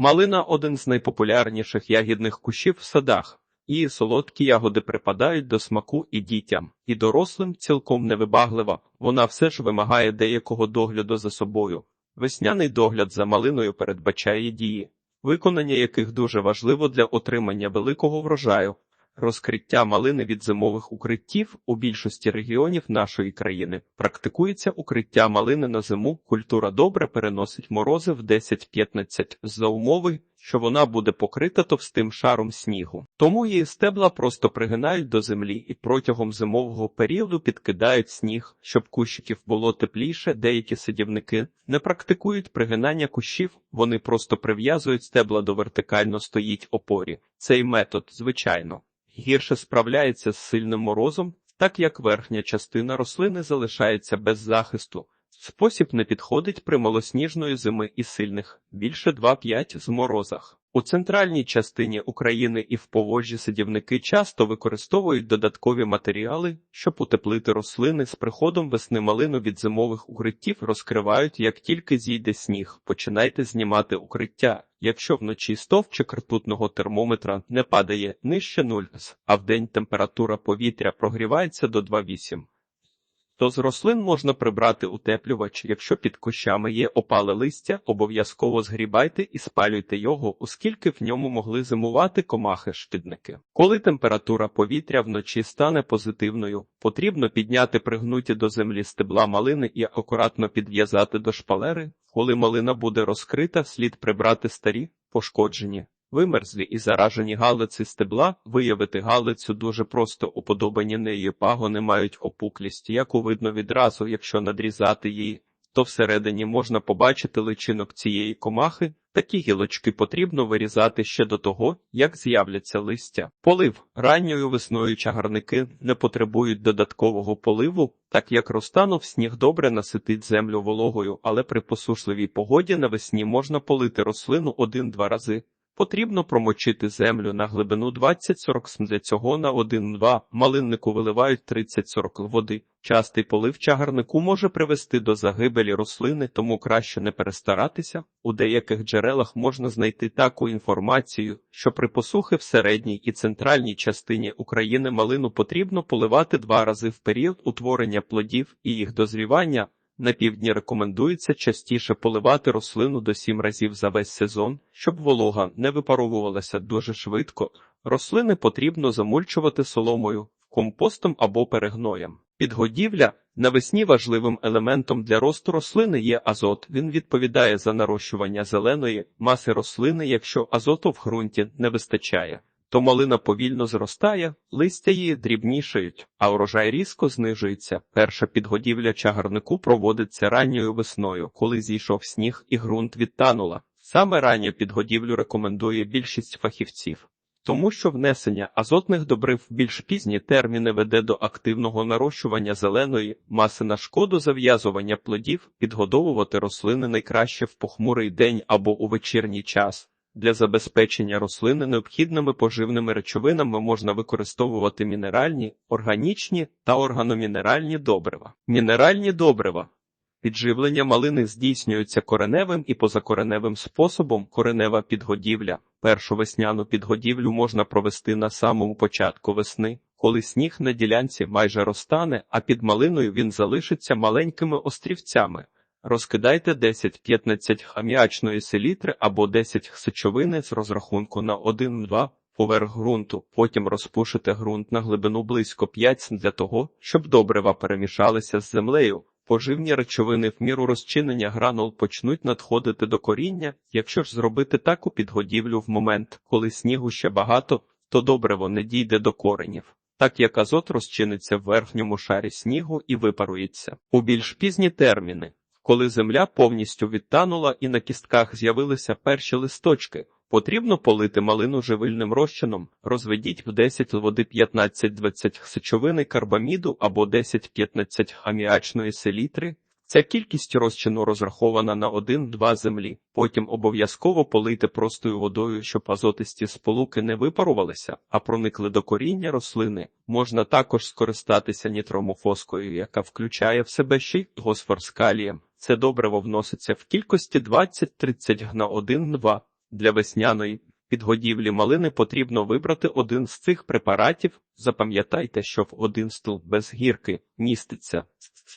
Малина один з найпопулярніших ягідних кущів в садах. Її солодкі ягоди припадають до смаку і дітям, і дорослим цілком невибаглива. Вона все ж вимагає деякого догляду за собою. Весняний догляд за малиною передбачає дії, виконання яких дуже важливо для отримання великого врожаю. Розкриття малини від зимових укриттів у більшості регіонів нашої країни практикується укриття малини на зиму. Культура добре переносить морози в 10-15 за умови, що вона буде покрита товстим шаром снігу. Тому її стебла просто пригинають до землі і протягом зимового періоду підкидають сніг, щоб кущиків було тепліше. Деякі садівники не практикують пригинання кущів, вони просто прив'язують стебла до вертикально стоїть опорі. Цей метод, звичайно, гірше справляється з сильним морозом, так як верхня частина рослини залишається без захисту. Спосіб не підходить при малосніжної зими і сильних, більше 2-5 з морозах. У центральній частині України і в Поволжі садівники часто використовують додаткові матеріали, щоб утеплити рослини з приходом весни малину від зимових укриттів розкривають, як тільки зійде сніг. Починайте знімати укриття. Якщо вночі стовпчик ртутного термометра не падає нижче 0, а вдень температура повітря прогрівається до 2,8 то з рослин можна прибрати утеплювач. Якщо під кущами є опале листя, обов'язково згрібайте і спалюйте його, оскільки в ньому могли зимувати комахи-шкідники. Коли температура повітря вночі стане позитивною, потрібно підняти пригнуті до землі стебла малини і акуратно підв'язати до шпалери. Коли малина буде розкрита, слід прибрати старі, пошкоджені. Вимерзлі і заражені галиці стебла, виявити галицю дуже просто уподобані неї пагони мають опуклість, яку видно відразу, якщо надрізати її, то всередині можна побачити личинок цієї комахи. Такі гілочки потрібно вирізати ще до того, як з'являться листя. Полив ранньою весною чагарники не потребують додаткового поливу, так як розтанув сніг добре наситить землю вологою, але при посушливій погоді навесні можна полити рослину один-два рази. Потрібно промочити землю на глибину 20-40 см. Для цього на 1-2 малиннику виливають 30-40 води. Частий полив чагарнику може привести до загибелі рослини, тому краще не перестаратися. У деяких джерелах можна знайти таку інформацію, що при посухи в середній і центральній частині України малину потрібно поливати два рази в період утворення плодів і їх дозрівання. На півдні рекомендується частіше поливати рослину до 7 разів за весь сезон, щоб волога не випаровувалася дуже швидко. Рослини потрібно замульчувати соломою, компостом або перегноєм. Підгодівля навесні важливим елементом для росту рослини є азот. Він відповідає за нарощування зеленої маси рослини, якщо азоту в ґрунті не вистачає то малина повільно зростає, листя її дрібнішають, а урожай різко знижується. Перша підгодівля чагарнику проводиться ранньою весною, коли зійшов сніг і ґрунт відтанула. Саме ранню підгодівлю рекомендує більшість фахівців. Тому що внесення азотних добрив в більш пізні терміни веде до активного нарощування зеленої маси на шкоду зав'язування плодів, підгодовувати рослини найкраще в похмурий день або у вечірній час. Для забезпечення рослини необхідними поживними речовинами можна використовувати мінеральні, органічні та органомінеральні добрива. Мінеральні добрива. Підживлення малини здійснюється кореневим і позакореневим способом коренева підгодівля. Першу весняну підгодівлю можна провести на самому початку весни, коли сніг на ділянці майже розтане, а під малиною він залишиться маленькими острівцями. Розкидайте 10-15 хам'ячної селітри або 10 сечовини з розрахунку на 1-2 поверх ґрунту, потім розпушите ґрунт на глибину близько 5 см для того, щоб добрива перемішалися з землею. Поживні речовини в міру розчинення гранул почнуть надходити до коріння. Якщо ж зробити таку підгодівлю в момент, коли снігу ще багато, то добриво не дійде до коренів. Так як азот розчиниться в верхньому шарі снігу і випарується у більш пізні терміни. Коли земля повністю відтанула і на кістках з'явилися перші листочки, потрібно полити малину живильним розчином, розведіть в 10 води 15-20 сечовини карбаміду або 10-15 аміачної селітри. Ця кількість розчину розрахована на 1-2 землі. Потім обов'язково полийте простою водою, щоб азотисті сполуки не випарувалися, а проникли до коріння рослини. Можна також скористатися нітромофоскою, яка включає в себе ще й госфор з калієм. Це добриво вноситься в кількості 20-30 г на 1-2. Для весняної підгодівлі малини потрібно вибрати один з цих препаратів. Запам'ятайте, що в один стовп без гірки міститься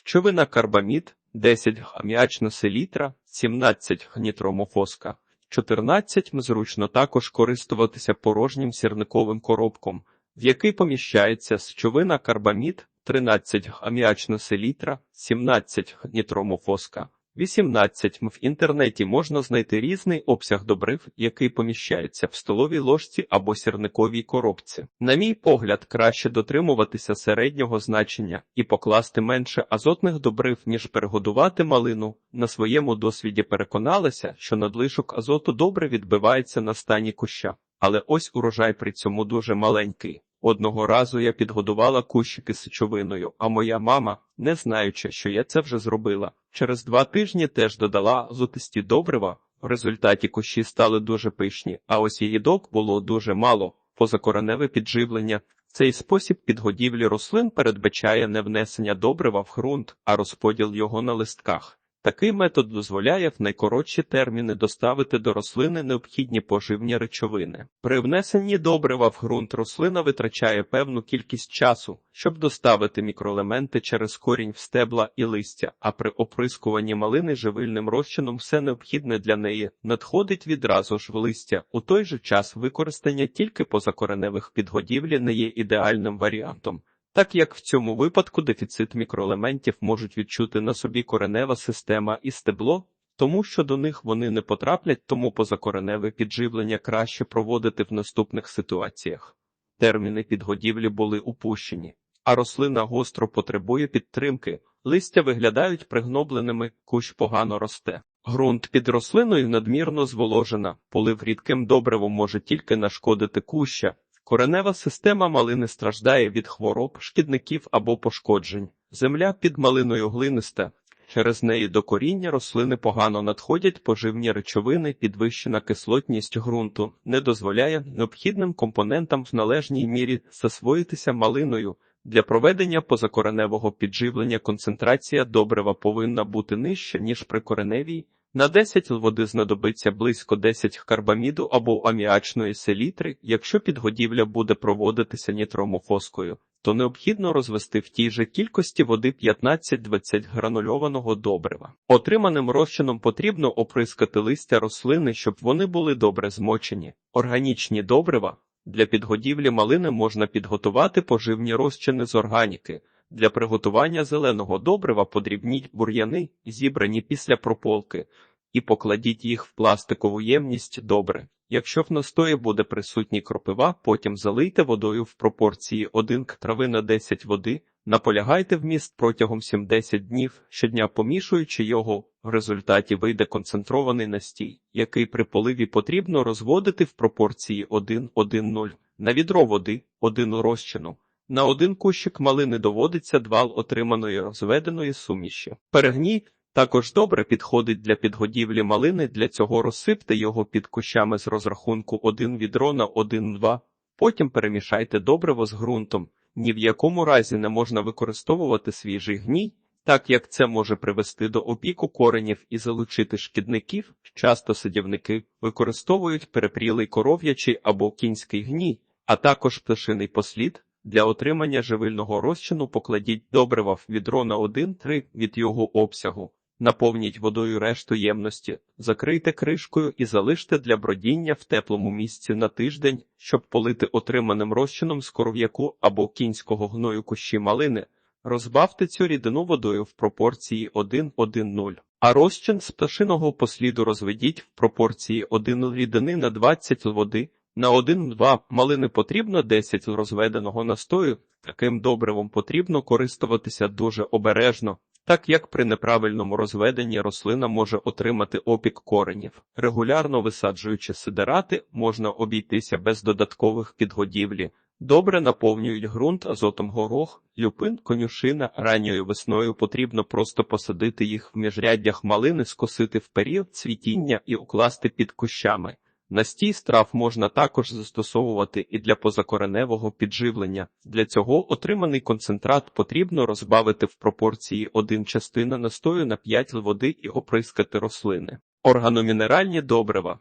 щовина карбамід, 10 аміачна селітра, 17 гнітромофоска. 14 зручно також користуватися порожнім сірниковим коробком, в який поміщається сечовина карбамід, 13 аміачна селітра, 17 нітромофоска. 18 в інтернеті можна знайти різний обсяг добрив, який поміщається в столовій ложці або сірниковій коробці. На мій погляд, краще дотримуватися середнього значення і покласти менше азотних добрив, ніж перегодувати малину. На своєму досвіді переконалася, що надлишок азоту добре відбивається на стані куща, але ось урожай при цьому дуже маленький. Одного разу я підгодувала кущики сечовиною, а моя мама, не знаючи, що я це вже зробила, через два тижні теж додала азотисті добрива. В результаті кущі стали дуже пишні, а ось їдок було дуже мало. Позакореневе підживлення. Цей спосіб підгодівлі рослин передбачає не внесення добрива в ґрунт, а розподіл його на листках. Такий метод дозволяє в найкоротші терміни доставити до рослини необхідні поживні речовини. При внесенні добрива в ґрунт рослина витрачає певну кількість часу, щоб доставити мікроелементи через корінь в стебла і листя, а при оприскуванні малини живильним розчином все необхідне для неї надходить відразу ж в листя. У той же час використання тільки позакореневих підгодівлі не є ідеальним варіантом так як в цьому випадку дефіцит мікроелементів можуть відчути на собі коренева система і стебло, тому що до них вони не потраплять, тому позакореневе підживлення краще проводити в наступних ситуаціях. Терміни підгодівлі були упущені, а рослина гостро потребує підтримки, листя виглядають пригнобленими, кущ погано росте. Грунт під рослиною надмірно зволожена, полив рідким добривом може тільки нашкодити куща, Коренева система малини страждає від хвороб, шкідників або пошкоджень. Земля під малиною глиниста. Через неї до коріння рослини погано надходять поживні речовини, підвищена кислотність ґрунту, не дозволяє необхідним компонентам в належній мірі засвоїтися малиною. Для проведення позакореневого підживлення концентрація добрива повинна бути нижча, ніж при кореневій. На 10 води знадобиться близько 10 карбаміду або аміачної селітри. Якщо підгодівля буде проводитися нітромофоскою, то необхідно розвести в тій же кількості води 15-20 гранульованого добрива. Отриманим розчином потрібно оприскати листя рослини, щоб вони були добре змочені. Органічні добрива для підгодівлі малини можна підготувати поживні розчини з органіки. Для приготування зеленого добрива подрібніть бур'яни, зібрані після прополки, і покладіть їх в пластикову ємність добре. Якщо в настої буде присутній кропива, потім залийте водою в пропорції 1 к трави на 10 води, наполягайте вміст протягом 7-10 днів, щодня помішуючи його, в результаті вийде концентрований настій, який при поливі потрібно розводити в пропорції 1-1-0 на відро води, 1 розчину. На один кущик малини доводиться двал отриманої розведеної суміші. Перегній також добре підходить для підгодівлі малини, для цього розсипте його під кущами з розрахунку 1 відро на 1-2, потім перемішайте добриво з ґрунтом. Ні в якому разі не можна використовувати свіжий гній, так як це може привести до опіку коренів і залучити шкідників. Часто садівники використовують перепрілий коров'ячий або кінський гній, а також пташиний послід. Для отримання живильного розчину покладіть добрива в відро на 1-3 від його обсягу, наповніть водою решту ємності, закрийте кришкою і залиште для бродіння в теплому місці на тиждень, щоб полити отриманим розчином з коров'яку або кінського гною кущі малини. Розбавте цю рідину водою в пропорції 1-1-0, а розчин з пташиного посліду розведіть в пропорції 1 рідини на 20 води. На один-два малини потрібно 10 розведеного настою. Таким добривом потрібно користуватися дуже обережно, так як при неправильному розведенні рослина може отримати опік коренів. Регулярно висаджуючи сидерати, можна обійтися без додаткових підгодівлі. Добре наповнюють ґрунт азотом горох, люпин, конюшина. Ранньою весною потрібно просто посадити їх в міжряддях малини, скосити в період цвітіння і укласти під кущами. Настій страв можна також застосовувати і для позакореневого підживлення. Для цього отриманий концентрат потрібно розбавити в пропорції 1 частина настою на 5 води і оприскати рослини. Органомінеральні добрива.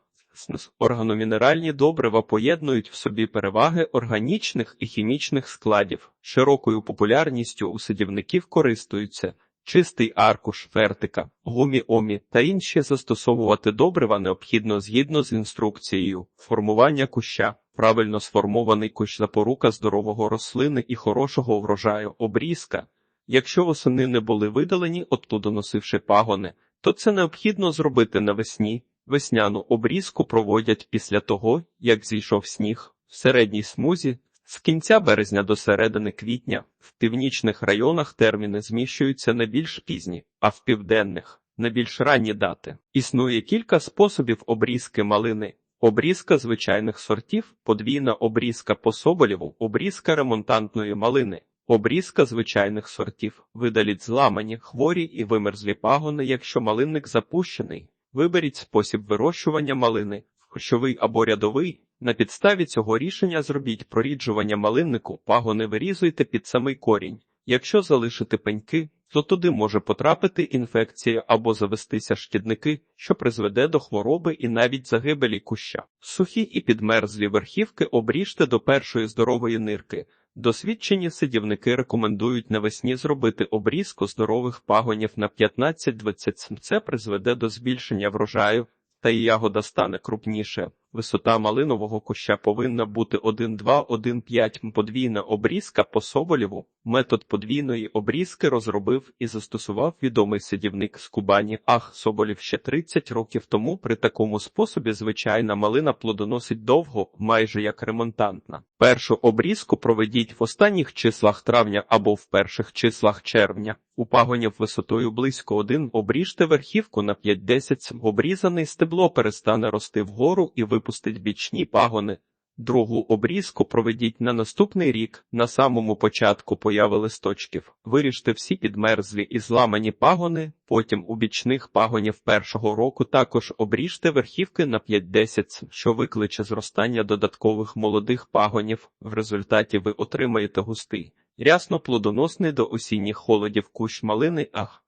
Органомінеральні добрива поєднують в собі переваги органічних і хімічних складів. Широкою популярністю у садівників користуються чистий аркуш, фертика, гумі-омі та інші застосовувати добрива необхідно згідно з інструкцією формування куща. Правильно сформований кущ запорука здорового рослини і хорошого врожаю обрізка. Якщо восени не були видалені, оттуда носивши пагони, то це необхідно зробити навесні. Весняну обрізку проводять після того, як зійшов сніг в середній смузі з кінця березня до середини квітня. В північних районах терміни зміщуються на більш пізні, а в південних на більш ранні дати. Існує кілька способів обрізки малини. Обрізка звичайних сортів, подвійна обрізка по соболєву, обрізка ремонтантної малини. Обрізка звичайних сортів. Видаліть зламані, хворі і вимерзлі пагони, якщо малинник запущений. Виберіть спосіб вирощування малини, хощовий або рядовий. На підставі цього рішення зробіть проріджування малиннику, пагони вирізуйте під самий корінь. Якщо залишити пеньки, то туди може потрапити інфекція або завестися шкідники, що призведе до хвороби і навіть загибелі куща. Сухі і підмерзлі верхівки обріжте до першої здорової нирки. Досвідчені сидівники рекомендують навесні зробити обрізку здорових пагонів на 15-20 см. Це призведе до збільшення врожаю, та і ягода стане крупніше. Висота малинового куща повинна бути 1,2-1,5 подвійна обрізка по Соболєву. Метод подвійної обрізки розробив і застосував відомий сидівник з Кубані Ах Соболєв ще 30 років тому. При такому способі звичайна малина плодоносить довго, майже як ремонтантна. Першу обрізку проведіть в останніх числах травня або в перших числах червня. У пагонів висотою близько 1 обріжте верхівку на 5-10 см. Обрізаний стебло перестане рости вгору і випустить бічні пагони. Другу обрізку проведіть на наступний рік, на самому початку появи листочків. Виріжте всі підмерзлі і зламані пагони, потім у бічних пагонів першого року також обріжте верхівки на 5-10 що викличе зростання додаткових молодих пагонів. В результаті ви отримаєте густий, рясно плодоносний до осінніх холодів кущ малини ах.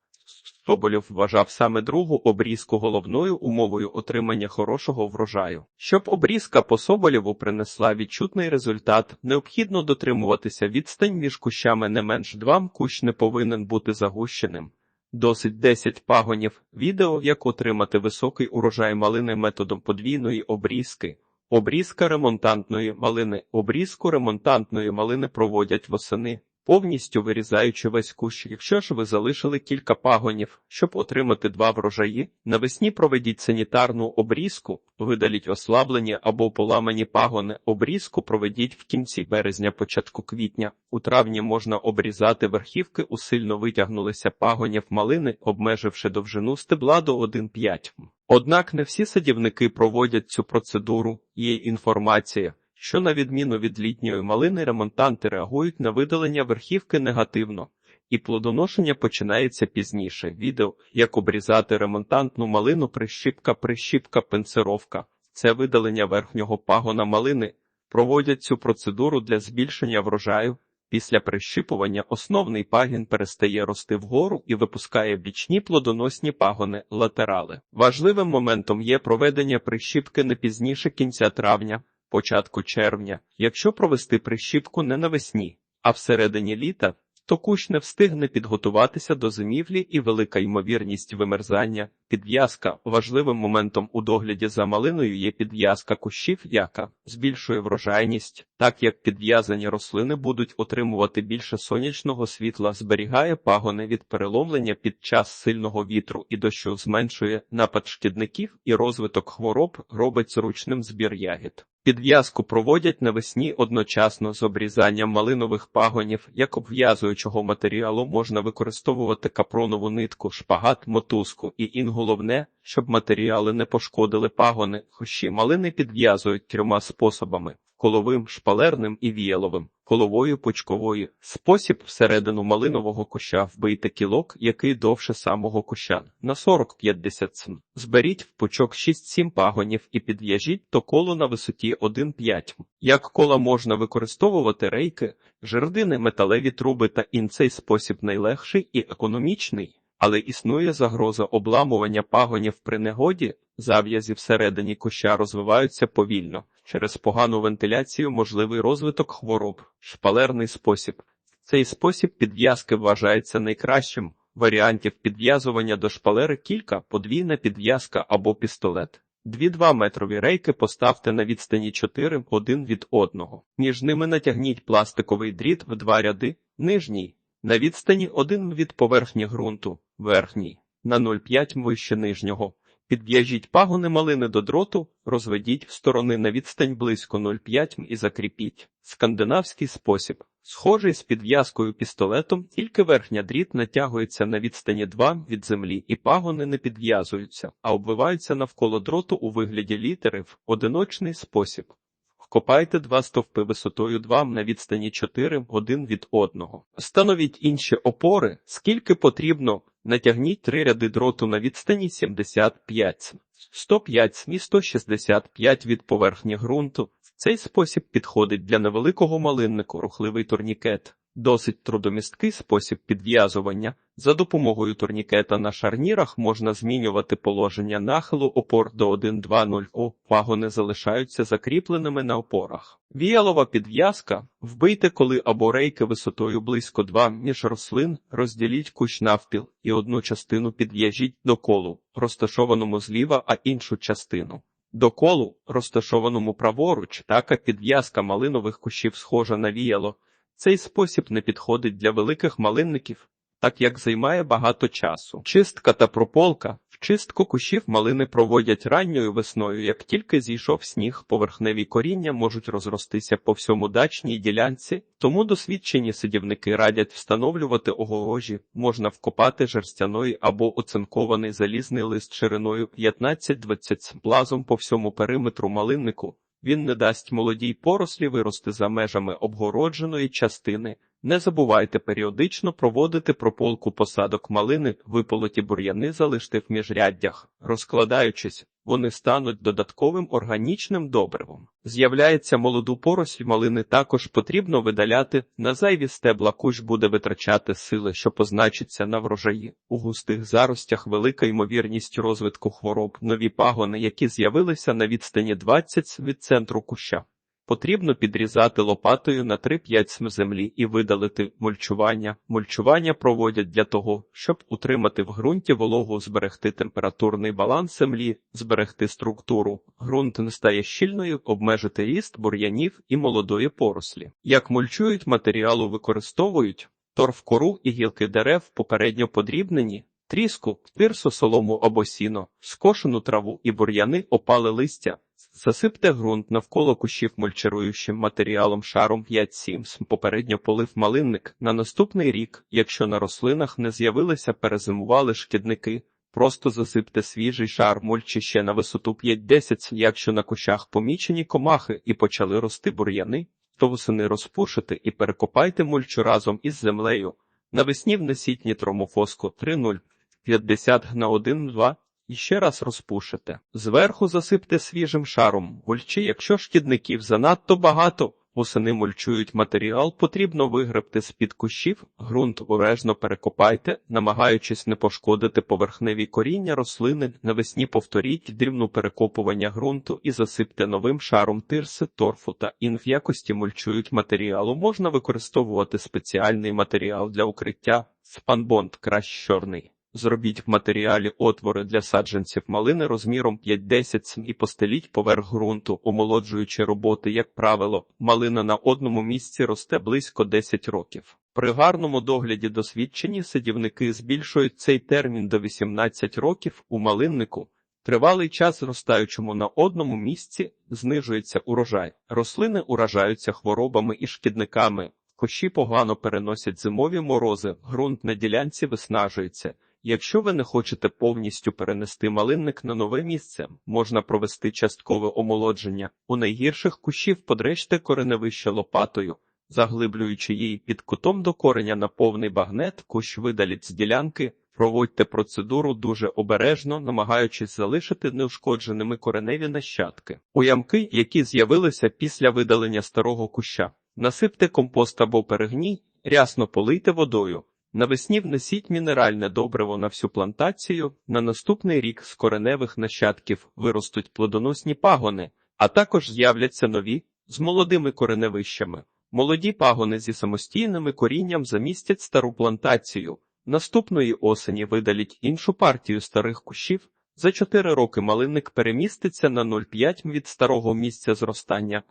Соболєв вважав саме другу обрізку головною умовою отримання хорошого врожаю. Щоб обрізка по Соболєву принесла відчутний результат, необхідно дотримуватися відстань між кущами не менш 2 кущ не повинен бути загущеним. Досить 10 пагонів. Відео, як отримати високий урожай малини методом подвійної обрізки. Обрізка ремонтантної малини. Обрізку ремонтантної малини проводять восени повністю вирізаючи весь кущ. Якщо ж ви залишили кілька пагонів, щоб отримати два врожаї, навесні проведіть санітарну обрізку, видаліть ослаблені або поламані пагони. Обрізку проведіть в кінці березня, початку квітня. У травні можна обрізати верхівки у сильно витягнулися пагонів малини, обмеживши довжину стебла до 1,5. Однак не всі садівники проводять цю процедуру, є інформація що, на відміну від літньої малини, ремонтанти реагують на видалення верхівки негативно, і плодоношення починається пізніше. Відео, як обрізати ремонтантну малину, прищіпка, прищіпка, пенсировка. Це видалення верхнього пагона малини. Проводять цю процедуру для збільшення врожаю. Після прищипування основний пагін перестає рости вгору і випускає бічні плодоносні пагони латерали. Важливим моментом є проведення прищіпки не пізніше кінця травня початку червня, якщо провести прищіпку не навесні, а всередині літа, то кущ не встигне підготуватися до зимівлі і велика ймовірність вимерзання. Підв'язка важливим моментом у догляді за малиною є підв'язка кущів, яка збільшує врожайність, так як підв'язані рослини будуть отримувати більше сонячного світла, зберігає пагони від переломлення під час сильного вітру і дощу, зменшує напад шкідників і розвиток хвороб, робить зручним збір ягід. Підв'язку проводять навесні одночасно з обрізанням малинових пагонів, як обв'язуючого матеріалу можна використовувати капронову нитку, шпагат, мотузку? І інголовне, щоб матеріали не пошкодили пагони, хощі малини підв'язують трьома способами коловим, шпалерним і віяловим, коловою почковою. Спосіб всередину малинового куща вбийте кілок, який довше самого куща, на 40-50 см. Зберіть в пучок 6-7 пагонів і підв'яжіть то коло на висоті 1,5 Як кола можна використовувати рейки, жердини, металеві труби та інцей спосіб найлегший і економічний. Але існує загроза обламування пагонів при негоді, зав'язі всередині куща розвиваються повільно. Через погану вентиляцію можливий розвиток хвороб, шпалерний спосіб. Цей спосіб підв'язки вважається найкращим. Варіантів підв'язування до шпалери кілька, подвійна підв'язка або пістолет. Дві 2 метрові рейки поставте на відстані 4 один від одного. Між ними натягніть пластиковий дріт в два ряди, нижній, на відстані 1 від поверхні ґрунту, верхній, на 0,5 вище нижнього. Підв'яжіть пагони малини до дроту, розведіть в сторони на відстань близько 0,5 і закріпіть. Скандинавський спосіб. Схожий з підв'язкою пістолетом, тільки верхня дріт натягується на відстані 2 від землі, і пагони не підв'язуються, а обвиваються навколо дроту у вигляді літери в одиночний спосіб. Вкопайте два стовпи висотою 2 на відстані 4 один від одного. Встановіть інші опори, скільки потрібно, натягніть три ряди дроту на відстані 75 см. 105 см і 165 від поверхні ґрунту. Цей спосіб підходить для невеликого малиннику рухливий турнікет. Досить трудомісткий спосіб підв'язування. За допомогою турнікета на шарнірах можна змінювати положення нахилу опор до 1.2.0 О. Пагони залишаються закріпленими на опорах. Віялова підв'язка. Вбийте коли або рейки висотою близько 2 між рослин, розділіть кущ навпіл і одну частину підв'яжіть до колу, розташованому зліва, а іншу частину. До колу, розташованому праворуч, така підв'язка малинових кущів схожа на віяло. Цей спосіб не підходить для великих малинників, так як займає багато часу. Чистка та прополка. В чистку кущів малини проводять ранньою весною. Як тільки зійшов сніг, поверхневі коріння можуть розростися по всьому дачній ділянці, тому досвідчені садівники радять встановлювати огорожі, можна вкопати жерстяної або оцинкований залізний лист шириною 15-20 см плазом по всьому периметру малиннику. Він не дасть молодій порослі вирости за межами обгородженої частини. Не забувайте періодично проводити прополку посадок малини, виполоті бур'яни залиште в міжряддях. Розкладаючись, вони стануть додатковим органічним добривом. З'являється молоду поросль малини також потрібно видаляти, на зайві стебла кущ буде витрачати сили, що позначиться на врожаї. У густих заростях велика ймовірність розвитку хвороб, нові пагони, які з'явилися на відстані 20 від центру куща. Потрібно підрізати лопатою на 3-5 см землі і видалити мульчування. Мульчування проводять для того, щоб утримати в ґрунті вологу, зберегти температурний баланс землі, зберегти структуру. Ґрунт не стає щільною, обмежити ріст бур'янів і молодої порослі. Як мульчують матеріалу використовують торф кору і гілки дерев попередньо подрібнені, тріску, тирсу, солому або сіно, скошену траву і бур'яни опали листя. Засипте ґрунт навколо кущів мульчируючим матеріалом шаром 5-7 см. Попередньо полив малинник. На наступний рік, якщо на рослинах не з'явилися перезимували шкідники, просто засипте свіжий шар мульчі ще на висоту 5-10 см. Якщо на кущах помічені комахи і почали рости бур'яни, то восени розпушите і перекопайте мульчу разом із землею. Навесні внесіть нітромофоску 3,0 50 на 1,2 і ще раз розпушите. Зверху засипте свіжим шаром мульчі, якщо шкідників занадто багато. Восени мульчують матеріал, потрібно вигребти з-під кущів, ґрунт обережно перекопайте, намагаючись не пошкодити поверхневі коріння рослини, навесні повторіть дрібну перекопування ґрунту і засипте новим шаром тирси, торфу та ін в якості мульчують матеріалу. Можна використовувати спеціальний матеріал для укриття, спанбонд краще чорний. Зробіть в матеріалі отвори для саджанців малини розміром 5-10 см і постеліть поверх ґрунту, омолоджуючи роботи, як правило, малина на одному місці росте близько 10 років. При гарному догляді досвідчені садівники збільшують цей термін до 18 років у малиннику. Тривалий час зростаючому на одному місці знижується урожай. Рослини уражаються хворобами і шкідниками. Кощі погано переносять зимові морози, ґрунт на ділянці виснажується. Якщо ви не хочете повністю перенести малинник на нове місце, можна провести часткове омолодження. У найгірших кущів подрежте кореневище лопатою, заглиблюючи її під кутом до кореня на повний багнет, кущ видаліть з ділянки, проводьте процедуру дуже обережно, намагаючись залишити неушкодженими кореневі нащадки. У ямки, які з'явилися після видалення старого куща, насипте компост або перегній, рясно полийте водою. Навесні внесіть мінеральне добриво на всю плантацію. На наступний рік з кореневих нащадків виростуть плодоносні пагони, а також з'являться нові з молодими кореневищами. Молоді пагони зі самостійними корінням замістять стару плантацію. Наступної осені видаліть іншу партію старих кущів. За 4 роки малинник переміститься на 0,5 від старого місця зростання.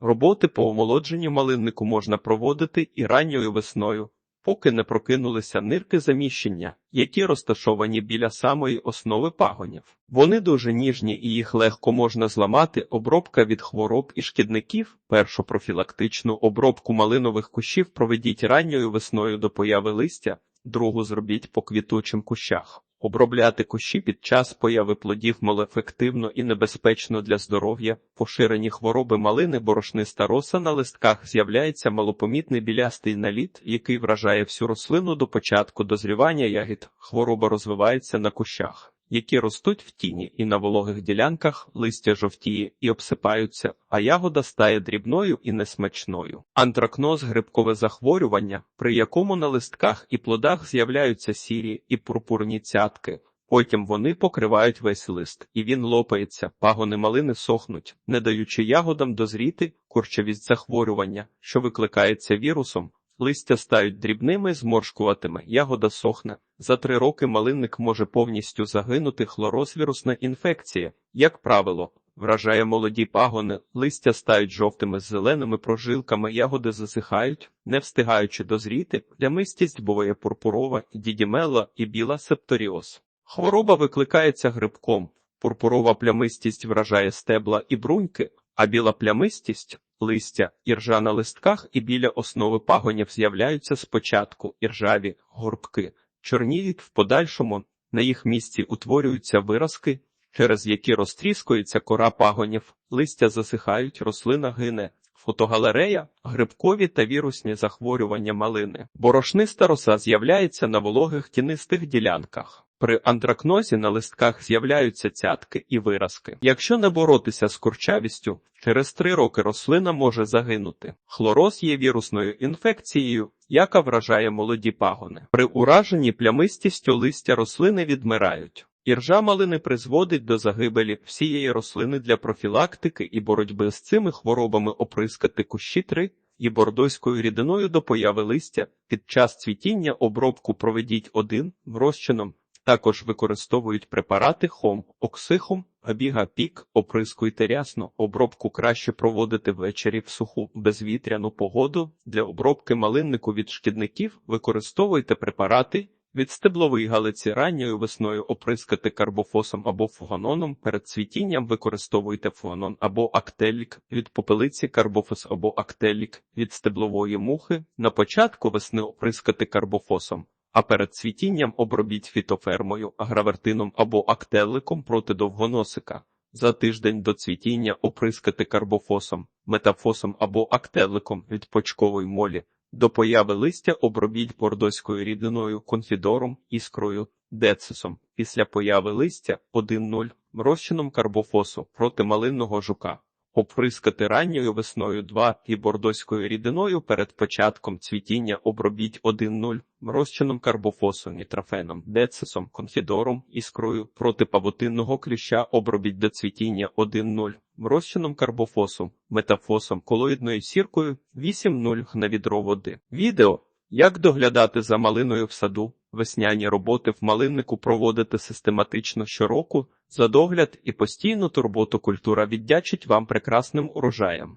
Роботи по омолодженню малиннику можна проводити і ранньою весною, поки не прокинулися нирки заміщення, які розташовані біля самої основи пагонів. Вони дуже ніжні і їх легко можна зламати. Обробка від хвороб і шкідників. Першу профілактичну обробку малинових кущів проведіть ранньою весною до появи листя, другу зробіть по квітучим кущах. Обробляти кущі під час появи плодів малоефективно і небезпечно для здоров'я. Поширені хвороби малини борошниста роса на листках з'являється малопомітний білястий наліт, який вражає всю рослину до початку дозрівання ягід. Хвороба розвивається на кущах, які ростуть в тіні і на вологих ділянках листя жовтіє і обсипаються, а ягода стає дрібною і несмачною. Антракноз грибкове захворювання, при якому на листках і плодах з'являються сірі і пурпурні цятки. Потім вони покривають весь лист, і він лопається, пагони малини сохнуть, не даючи ягодам дозріти курчавість захворювання, що викликається вірусом. Листя стають дрібними, зморшкуватиме, ягода сохне. За три роки малинник може повністю загинути хлорозвірусна інфекція. Як правило, вражає молоді пагони, листя стають жовтими з зеленими прожилками, ягоди засихають, не встигаючи дозріти, плямистість буває пурпурова, дідімела і біла септоріоз. Хвороба викликається грибком. Пурпурова плямистість вражає стебла і бруньки, а біла плямистість листя, іржа на листках і біля основи пагонів з'являються спочатку іржаві горбки, чорніють в подальшому, на їх місці утворюються виразки, через які розтріскується кора пагонів, листя засихають, рослина гине. Фотогалерея, грибкові та вірусні захворювання малини. Борошниста роса з'являється на вологих тінистих ділянках. При антракнозі на листках з'являються цятки і виразки. Якщо не боротися з курчавістю, через три роки рослина може загинути. Хлороз є вірусною інфекцією, яка вражає молоді пагони. При ураженні плямистістю листя рослини відмирають. Іржа малини призводить до загибелі всієї рослини для профілактики і боротьби з цими хворобами оприскати кущі 3 і бордоською рідиною до появи листя. Під час цвітіння обробку проведіть один розчином. Також використовують препарати хом, оксихом, абіга пік, оприскуйте рясно. Обробку краще проводити ввечері в суху безвітряну погоду. Для обробки малиннику від шкідників використовуйте препарати. Від стеблової галиці ранньою весною оприскати карбофосом або фуганоном. Перед цвітінням використовуйте фуганон або актелік, від попелиці карбофос або актелік, від стеблової мухи. На початку весни оприскати карбофосом, а перед цвітінням обробіть фітофермою, агравертином або актеликом проти довгоносика. За тиждень до цвітіння оприскати карбофосом, метафосом або актеликом від почкової молі. До появи листя обробіть бордоською рідиною, конфідором, іскрою, децисом. Після появи листя 1,0 розчином карбофосу проти малинного жука. Оприскати ранньою весною 2 і бордоською рідиною перед початком цвітіння обробіть 1,0 розчином карбофосу, нітрофеном, децисом, конфідором, іскрою проти павутинного кліща обробіть до цвітіння 1,0 розчином карбофосу, метафосом, колоїдною сіркою 8,0 на відро води. Відео як доглядати за малиною в саду, весняні роботи в малиннику проводити систематично щороку, за догляд і постійну турботу культура віддячить вам прекрасним урожаєм.